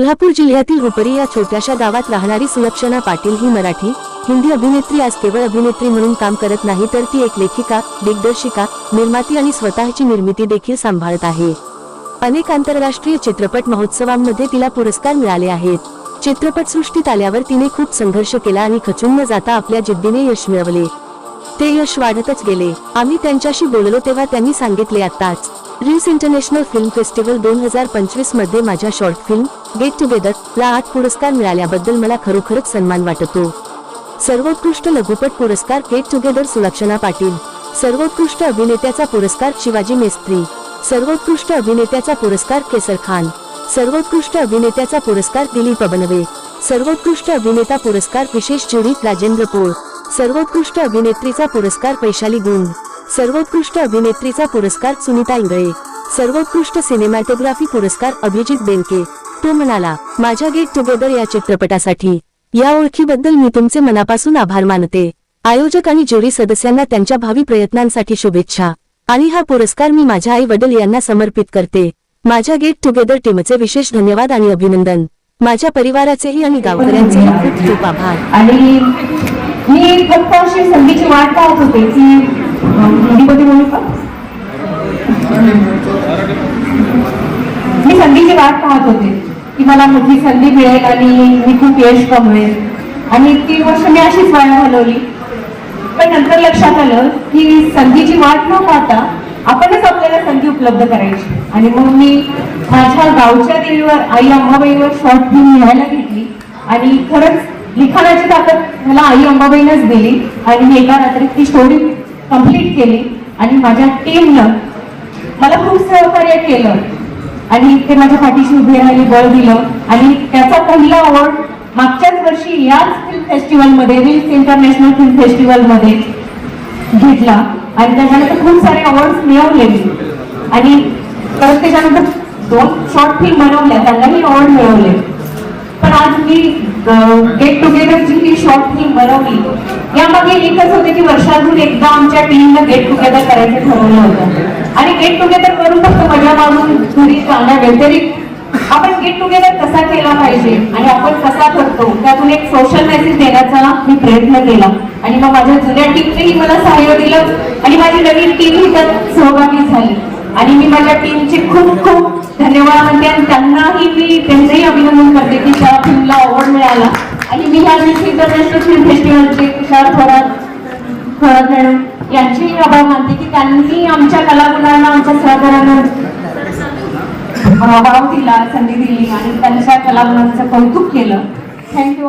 कोल्हापूर जिल्ह्यातील रुपरी या छोट्याशा गावात राहणारी सुलक्षणा पाटील ही मराठी हिंदी अभिनेत्री आज केवळ अभिनेत्री म्हणून काम करत नाही तर ती एक लेखिका दिग्दर्शिका निर्माती आणि स्वतःची निर्मिती देखील सांभाळत आहे. अनेक आंतरराष्ट्रीय चित्रपट महोत्सवांमध्ये तिला पुरस्कार मिळाले आहेत. चित्रपटसृष्टीत आल्यावर तिने खूप संघर्ष केला आणि खचून न जाता आपल्या जिद्दीने यश मिळवले. ते यश वाढतच गेले. आम्ही त्यांच्याशी बोललो तेव्हा त्यांनी सांगितले आताच रिल्स इंटरनॅशनल फिल्म फेस्टिवल दोन हजार पंचवीसमध्ये माझ्या शॉर्ट फिल्म गेट टुगेदर ला आठ पुरस्कार मिळाल्याबद्दल मला खरोखरच सन्मान वाटतो. सर्वोत्कृष्ट लघुपट पुरस्कार गेट टुगेदर सुलक्षणा पाटील. सर्वोत्कृष्ट अभिनेत्याचा पुरस्कार शिवाजी मेस्त्री. सर्वोत्कृष्ट अभिनेत्याचा पुरस्कार केसर खान. सर्वोत्कृष्ट अभिनेत्याचा पुरस्कार दिलीप अबनवे. सर्वोत्कृष्ट अभिनेता पुरस्कार विशेष ज्युरी राजेंद्र पोळ. सर्वोत्कृष्ट अभिनेत्रीचा पुरस्कार वैशाली गुंड. सर्वोत्कृष्ट अभिनेत्रीचा पुरस्कार सुनीता इंगळे सर्वोत्कृष्ट सिनेमॅटोग्राफी पुरस्कार अभिजित बेनके. तो म्हणाला माझ्या गेट टुगेदर या चित्रपटासाठी या ओळखीबद्दल मी तुमचे मनापासून आभार मानते. आयोजक आणि ज्युरी सदस्यांना त्यांच्या भावी प्रयत्नांसाठी शुभेच्छा. आणि हा पुरस्कार मी माझ्या आई वडील यांना समर्पित करते. माझ्या गेट टुगेदर टीमचे विशेष धन्यवाद आणि अभिनंदन. माझ्या परिवाराचेही आणि गावकऱ्यांचेही खूप खूप आभार. आणि मी संधीची वाट पाहत होते की अं, बोलू का? मी संधीची वाट पाहत होते की मला मोठी संधी मिळेल आणि मी खूप यश कमवेल आणि तीन वर्ष मी अशीच वाया घालवली. पण नंतर लक्षात आलं की संधीची वाट न पाहता आपणच आपल्याला संधी उपलब्ध करायची. आणि मग मी माझ्या गावच्या देवीवर आई अंबाबाईवर शॉर्ट फिल्म लिहायला घेतली. आणि खरंच लिखाणाची ताकद मला आई अंबाबाईनंच दिली. आणि मी एका रात्रीत ती स्टोरी कंप्लीट केली आणि माझ्या टीमनं मला खूप सहकार्य केलं. आणि ते माझ्या पाठीशी उभे राहिली बळ दिलं. आणि त्याचा पहिला अवॉर्ड मागच्याच वर्षी याच फिल्म फेस्टिवलमध्ये रिल्स इंटरनॅशनल फिल्म फेस्टिवलमध्ये घेतला. आणि त्याच्यानंतर खूप सारे अवॉर्ड मिळवले आणि परत त्याच्यानंतर दोन शॉर्ट फिल्म बनवल्या त्यांनाही अवॉर्ड मिळवले. पण आज मी गेट टुगेदरची ही शॉर्ट फिल्म बनवली. यामागे एकच होते की वर्षातून एकदा आमच्या टीमनं गेट टुगेदर करायचं ठरवलं होतं. आणि गेट टुगेदर करून फक्त मजा मारून घरी जाण्या व्यतिरिक्त आपण गेट टुगेदर कसा केला पाहिजे आणि आपण कसा करतो त्यातून एक सोशल मेसेज देण्याचा मी प्रयत्न केला. आणि मग माझ्या जुन्या टीमनेही मला सहाय्य दिलं आणि माझी नवीन टीमही त्यात सहभागी झाली. आणि मी माझ्या टीमचे खूप खूप धन्यवाद म्हणते आणि त्यांनाही मी त्यांचे अभिनंदन करते की त्या फिल्मला अवॉर्ड मिळाला. आणि मी ह्या दिवशी इंटरनॅशनल फिल्म फेस्टिवलचे तुषार थोरात थोरात मॅडम यांचेही आभार मानते की त्यांनी आमच्या कलागुणांना आमच्या सहकाऱ्यांना वाव दिला संधी दिली आणि त्यांच्या कलागुणांचं कौतुक केलं. थँक्यू